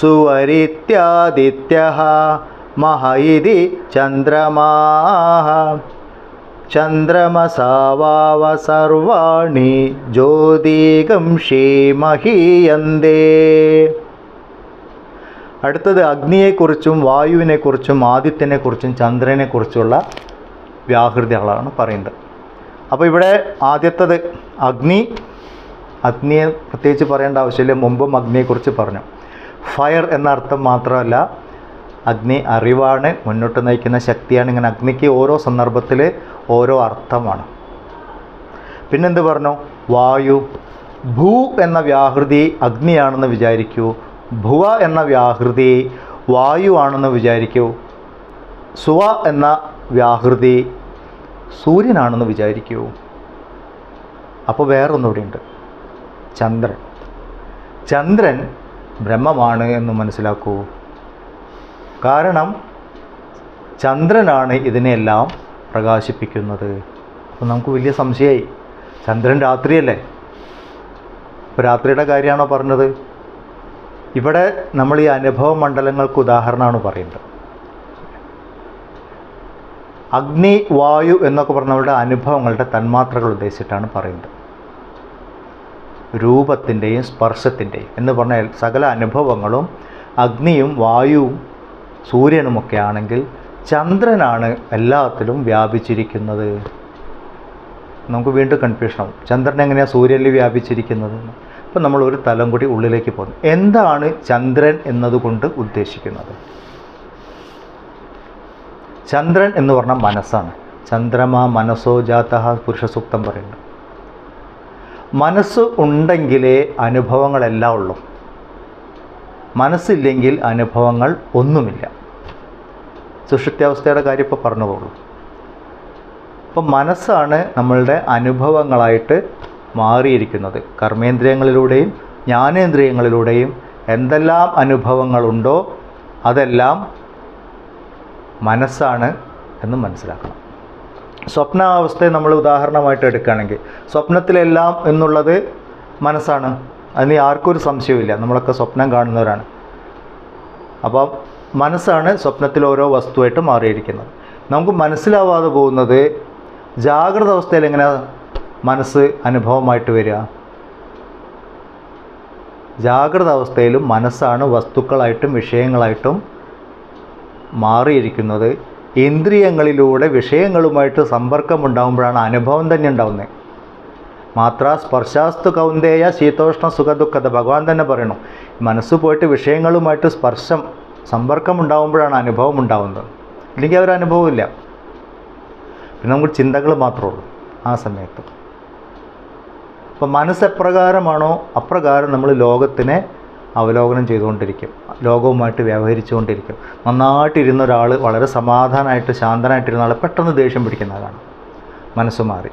സുവരിത്യാദിത്യ മഹ ചന്ദ്രമാ ചന്ദ്രമസാവാവ സർവാണി ജ്യോതികംഷി മഹീയന്തേ അടുത്തത് അഗ്നിയെക്കുറിച്ചും വായുവിനെക്കുറിച്ചും ആദിത്യനെക്കുറിച്ചും ചന്ദ്രനെക്കുറിച്ചുള്ള വ്യാഹൃതികളാണ് പറയുന്നത്. അപ്പോൾ ഇവിടെ ആദ്യത്തത് അഗ്നി. അഗ്നിയെ പ്രത്യേകിച്ച് പറയേണ്ട ആവശ്യമില്ല. മുമ്പും അഗ്നിയെക്കുറിച്ച് പറഞ്ഞു. ഫയർ എന്ന അർത്ഥം മാത്രമല്ല അഗ്നി അറിവാണ് മുന്നോട്ട് നയിക്കുന്ന ശക്തിയാണ്. ഇങ്ങനെ അഗ്നിക്ക് ഓരോ സന്ദർഭത്തിൽ ഓരോ അർത്ഥമാണ്. പിന്നെന്ത് പറഞ്ഞു? വായു. ഭൂ എന്ന വ്യാഹൃതി അഗ്നിയാണെന്ന് വിചാരിക്കൂ. ഭുവ എന്ന വ്യാഹൃതി വായു ആണെന്ന് വിചാരിക്കൂ. സുവ എന്ന വ്യാഹൃതി സൂര്യനാണെന്ന് വിചാരിക്കൂ. അപ്പോൾ വേറൊന്നുകൂടിയുണ്ട്. ചന്ദ്രൻ. ചന്ദ്രൻ ബ്രഹ്മമാണ് എന്ന് മനസ്സിലാക്കൂ. കാരണം ചന്ദ്രനാണ് ഇതിനെല്ലാം പ്രകാശിപ്പിക്കുന്നത്. അപ്പോൾ നമുക്ക് വലിയ സംശയമായി ചന്ദ്രൻ രാത്രിയല്ലേ? ഇപ്പോൾ രാത്രിയുടെ കാര്യമാണോ പറഞ്ഞത്? ഇവിടെ നമ്മൾ ഈ അനുഭവ മണ്ഡലങ്ങൾക്ക് ഉദാഹരണമാണ് പറയുന്നത്. അഗ്നി വായു എന്നൊക്കെ പറഞ്ഞവരുടെ അനുഭവങ്ങളുടെ തന്മാത്രകൾ ഉദ്ദേശിച്ചിട്ടാണ് പറയുന്നത്. രൂപത്തിന്റെയും സ്പർശത്തിന്റെയും. എന്ന് പറഞ്ഞാൽ സകല അനുഭവങ്ങളും അഗ്നിയും വായുവും സൂര്യനുമൊക്കെ ആണെങ്കിൽ ചന്ദ്രനാണ് എല്ലാത്തിലും വ്യാപിച്ചിരിക്കുന്നത്. നമുക്ക് വീണ്ടും കൺഫ്യൂഷനാവും ചന്ദ്രൻ എങ്ങനെയാണ് സൂര്യനിൽ വ്യാപിച്ചിരിക്കുന്നത്? അപ്പം നമ്മൾ ഒരു തലം കൂടി ഉള്ളിലേക്ക് പോകുന്നു. എന്താണ് ചന്ദ്രൻ എന്നതുകൊണ്ട് ഉദ്ദേശിക്കുന്നത്? ചന്ദ്രൻ എന്ന് പറഞ്ഞാൽ മനസ്സാണ്. ചന്ദ്രമ മനസ്സോ ജാത പുരുഷസൂക്തം പറയുന്നത് പറയുന്നു. മനസ്സ് ഉണ്ടെങ്കിലേ അനുഭവങ്ങളെല്ലാം ഉള്ളൂ. മനസ്സില്ലെങ്കിൽ അനുഭവങ്ങൾ ഒന്നുമില്ല. സുഷുപ്താവസ്ഥയുടെ കാര്യം ഇപ്പോൾ പറഞ്ഞതോളൂ അപ്പം മനസ്സാണ് നമ്മളുടെ അനുഭവങ്ങളായിട്ട് മാറിയിരിക്കുന്നത്. കർമ്മേന്ദ്രിയങ്ങളിലൂടെയും ജ്ഞാനേന്ദ്രിയങ്ങളിലൂടെയും എന്തെല്ലാം അനുഭവങ്ങളുണ്ടോ അതെല്ലാം മനസ്സാണ് എന്ന് മനസ്സിലാക്കണം. സ്വപ്നാവസ്ഥയെ നമ്മൾ ഉദാഹരണമായിട്ട് എടുക്കുകയാണെങ്കിൽ സ്വപ്നത്തിലെല്ലാം എന്നുള്ളത് മനസ്സാണ്. അതിന് ആർക്കൊരു സംശയമില്ല നമ്മളൊക്കെ സ്വപ്നം കാണുന്നവരാണ്. അപ്പം മനസ്സാണ് സ്വപ്നത്തിൽ ഓരോ വസ്തുവായിട്ട് മാറിയിരിക്കുന്നത്. നമുക്ക് മനസ്സിലാവാതെ പോകുന്നത് ജാഗ്രത അവസ്ഥയിൽ എങ്ങനെ മനസ്സ് അനുഭവമായിട്ട് വരിക? ജാഗ്രത അവസ്ഥയിലും മനസ്സാണ് വസ്തുക്കളായിട്ടും വിഷയങ്ങളായിട്ടും മാറിയിരിക്കുന്നത്. ഇന്ദ്രിയങ്ങളിലൂടെ വിഷയങ്ങളുമായിട്ട് സമ്പർക്കമുണ്ടാകുമ്പോഴാണ് അനുഭവം തന്നെ ഉണ്ടാവുന്നത് മാത്ര സ്പർശാസ്തു കൗന്ദേയ ശീതോഷ്ണ സുഖദുഃഖത ഭഗവാൻ തന്നെ പറയണു. മനസ്സ് പോയിട്ട് വിഷയങ്ങളുമായിട്ട് സ്പർശം സമ്പർക്കം ഉണ്ടാകുമ്പോഴാണ് അനുഭവം ഉണ്ടാവുന്നത്. ഇല്ലെങ്കിൽ അവർ അനുഭവമില്ല പിന്നെ നമുക്ക് ചിന്തകൾ മാത്രമേ ഉള്ളൂ ആ സമയത്ത്. അപ്പം മനസ്സെപ്രകാരമാണോ അപ്രകാരം നമ്മൾ ലോകത്തിനെ അവലോകനം ചെയ്തുകൊണ്ടിരിക്കും. ലോകവുമായിട്ട് വ്യവഹരിച്ചുകൊണ്ടിരിക്കും. നന്നായിട്ടിരുന്ന ഒരാൾ വളരെ സമാധാനമായിട്ട് ശാന്തനായിട്ടിരുന്ന ആൾ പെട്ടെന്ന് ദേഷ്യം പിടിക്കുന്നതാണ് മനസ്സ് മാറി.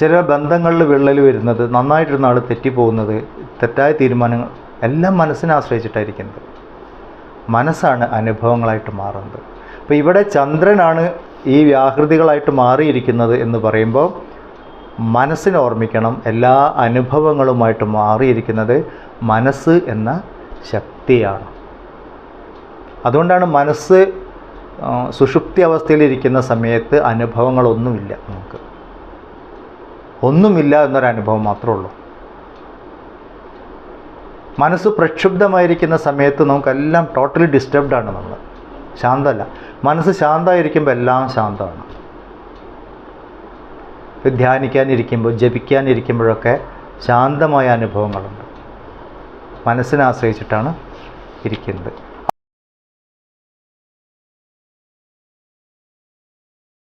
ചില ബന്ധങ്ങളിൽ വിള്ളൽ വരുന്നത് നന്നായിട്ടിരുന്ന ആൾ തെറ്റിപ്പോകുന്നത് തെറ്റായ തീരുമാനങ്ങൾ എല്ലാം മനസ്സിനെ ആശ്രയിച്ചിട്ടായിരിക്കുന്നത്. മനസ്സാണ് അനുഭവങ്ങളായിട്ട് മാറുന്നത്. അപ്പോൾ ഇവിടെ ചന്ദ്രനാണ് ഈ വ്യാഹൃതികളായിട്ട് മാറിയിരിക്കുന്നത് എന്ന് പറയുമ്പോൾ മനസ്സിനെ ഓർമ്മിക്കണം. എല്ലാ അനുഭവങ്ങളുമായിട്ട് മാറിയിരിക്കുന്നത് മനസ്സ് എന്ന ശക്തിയാണ്. അതുകൊണ്ടാണ് മനസ്സ് സുഷുപ്തി അവസ്ഥയിലിരിക്കുന്ന സമയത്ത് അനുഭവങ്ങളൊന്നുമില്ല നമുക്ക്. ഒന്നുമില്ല എന്നൊരനുഭവം മാത്രമേ ഉള്ളൂ. മനസ്സ് പ്രക്ഷുബ്ധമായിരിക്കുന്ന സമയത്ത് നമുക്കെല്ലാം ടോട്ടലി ഡിസ്റ്റർബ്ഡ് ആണ് നമ്മൾ. ശാന്തമല്ല മനസ്സ് ശാന്തമായിരിക്കുമ്പോൾ എല്ലാം ശാന്തമാണ്. ധ്യാനിക്കാനിരിക്കുമ്പോൾ ജപിക്കാനിരിക്കുമ്പോഴൊക്കെ ശാന്തമായ അനുഭവങ്ങളുണ്ട്. മനസ്സിനെ ആശ്രയിച്ചിട്ടാണ് ഇരിക്കുന്നത്.